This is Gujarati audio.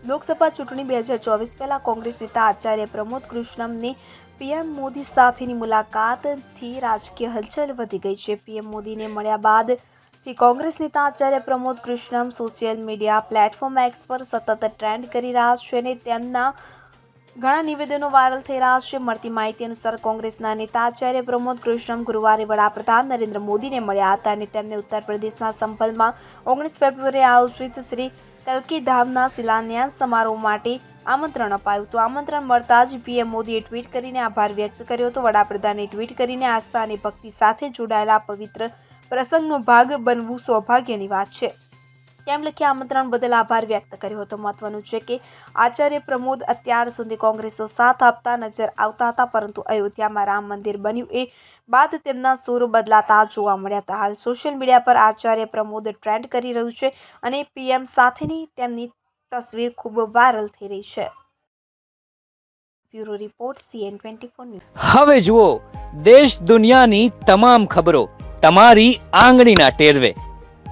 લોકસભા ચૂંટણી બે હજાર ચોવીસ પહેલા કોંગ્રેસ નેતા આચાર્ય પ્રમોદ કૃષ્ણમની પીએમ મોદી સાથેની મુલાકાતથી રાજકીય હલચલ વધી ગઈ છે. પીએમ મોદીને મળ્યા બાદથી કોંગ્રેસ નેતા Acharya Pramod Krishnam social media platform X પર સતત ટ્રેન્ડ કરી રહ્યા છે અને તેમના ઘણા નિવેદનો વાયરલ થઈ રહ્યા છે. મળતી માહિતી અનુસાર કોંગ્રેસના નેતા આચાર્ય પ્રમોદ કૃષ્ણમ ગુરુવારે વડાપ્રધાન નરેન્દ્ર મોદીને મળ્યા હતા અને તેમને ઉત્તર પ્રદેશના સંભલમાં ઓગણીસ ફેબ્રુઆરીએ આયોજિત શ્રી કલ્કી ધામના શિલાન્યાસ સમારોહ માટે આમંત્રણ અપાયું હતું. આમંત્રણ મળતા જ પીએમ મોદીએ ટ્વીટ કરીને આભાર વ્યક્ત કર્યો હતો. વડાપ્રધાને ટ્વીટ કરીને આસ્થા અને ભક્તિ સાથે જોડાયેલા પવિત્ર પ્રસંગનો ભાગ બનવું સૌભાગ્યની વાત છે. તેમ લખી આમંત્રણ બદલ આભાર વ્યક્ત કર્યો હતો. મહત્વનું છે કે આચાર્ય પ્રમોદ અત્યાર સુધી કોંગ્રેસનો સાથ આપતા નજર આવતા હતા, પરંતુ અયોધ્યામાં રામ મંદિર બન્યું એ બાદ તેમના સૂર બદલાતા જોવા મળ્યા હતા. હાલ સોશિયલ મીડિયા પર આચાર્ય પ્રમોદ ટ્રેન્ડ કરી રહ્યું છે અને પીએમ સાથેની તેમની તસવીર ખૂબ વાયરલ થઈ રહી છે. Bureau report CN twenty four હવે જુઓ, દેશ દુનિયાની તમામ ખબરો તમારી આંગળીના ટેરવે.